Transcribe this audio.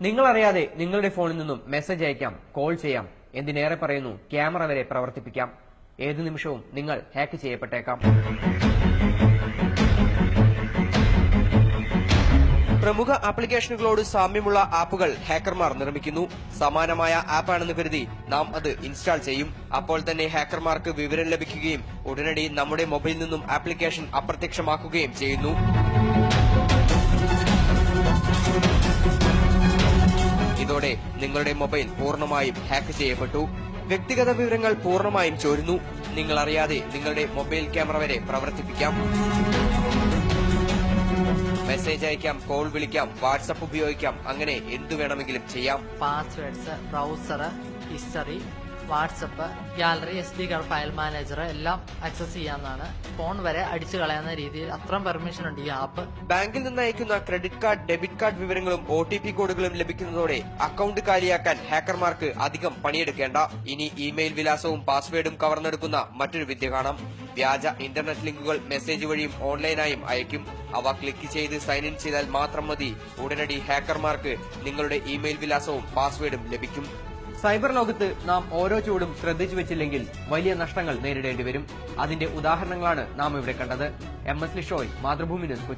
നിങ്ങളറിയാതെ നിങ്ങളുടെ ഫോണിൽ നിന്നും മെസ്സേജ് അയക്കാം കോൾ ചെയ്യാം എന്തിനേറെ പറയുന്നു ക്യാമറ വരെ പ്രവർത്തിപ്പിക്കാം. ഏതു നിമിഷവും നിങ്ങൾ ഹാക്ക് ചെയ്യപ്പെട്ടേക്കാം. പ്രമുഖ ആപ്ലിക്കേഷനുകളോട് സാമ്യമുള്ള ആപ്പുകൾ ഹാക്കർമാർ നിർമ്മിക്കുന്നു. സമാനമായ ആപ്പാണെന്ന് കരുതി നാം അത് ഇൻസ്റ്റാൾ ചെയ്യും. അപ്പോൾ തന്നെ ഹാക്കർമാർക്ക് വിവരം ലഭിക്കുകയും ഉടനടി നമ്മുടെ മൊബൈലിൽ നിന്നും ആപ്ലിക്കേഷൻ അപ്രത്യക്ഷമാക്കുകയും ചെയ്യുന്നു. നിങ്ങളുടെ മൊബൈൽ പൂർണമായും ഹാക്ക് ചെയ്യപ്പെട്ടു. വ്യക്തിഗത വിവരങ്ങൾ പൂർണമായും ചോരുന്നു. നിങ്ങൾ അറിയാതെ നിങ്ങളുടെ മൊബൈൽ ക്യാമറ വരെ പ്രവർത്തിപ്പിക്കാം. മെസ്സേജ് അയക്കാം കോൾ വിളിക്കാം വാട്സപ്പ് ഉപയോഗിക്കാം. അങ്ങനെ എന്തു വേണമെങ്കിലും ചെയ്യാം. Passwords browser history WhatsApp gallery S D card file manager എല്ലാം ആക്സസ് ചെയ്യാവുന്നതാണ്. ഫോൺ വരെ അടിച്ചു കളയുന്ന രീതിയിൽ അത്രയും പെർമിഷൻ ഉണ്ട് ഈ ആപ്പ് ബാങ്കിൽ നിന്ന് അയക്കുന്ന ക്രെഡിറ്റ് കാർഡ് ഡെബിറ്റ് കാർഡ് വിവരങ്ങളും ഒ ടി പി കോഡുകളും ലഭിക്കുന്നതോടെ അക്കൌണ്ട് കാലിയാക്കാൻ ഹാക്കർമാർക്ക് അധികം പണിയെടുക്കേണ്ട. ഇനി ഇമെയിൽ വിലാസവും പാസ്വേഡും കവർന്നെടുക്കുന്ന മറ്റൊരു വിദ്യ കാണാം. വ്യാജ ഇന്റർനെറ്റ് ലിങ്കുകൾ മെസ്സേജ് വഴിയും ഓൺലൈനായും അയക്കും അവ ക്ലിക്ക് ചെയ്ത് സൈൻ ഇൻ ചെയ്താൽ മാത്രം മതി. ഉടനടി ഹാക്കർമാർക്ക് നിങ്ങളുടെ ഇമെയിൽ വിലാസവും പാസ്വേഡും ലഭിക്കും. സൈബർ ലോകത്ത് നാം ഓരോ ചൂടും ശ്രദ്ധിച്ചു വെച്ചില്ലെങ്കിൽ വലിയ നഷ്ടങ്ങൾ നേരിടേണ്ടി വരും. അതിന്റെ ഉദാഹരണങ്ങളാണ് നാം ഇവിടെ കണ്ടത്. M S Lishoy Mathrubhumi news Kochi.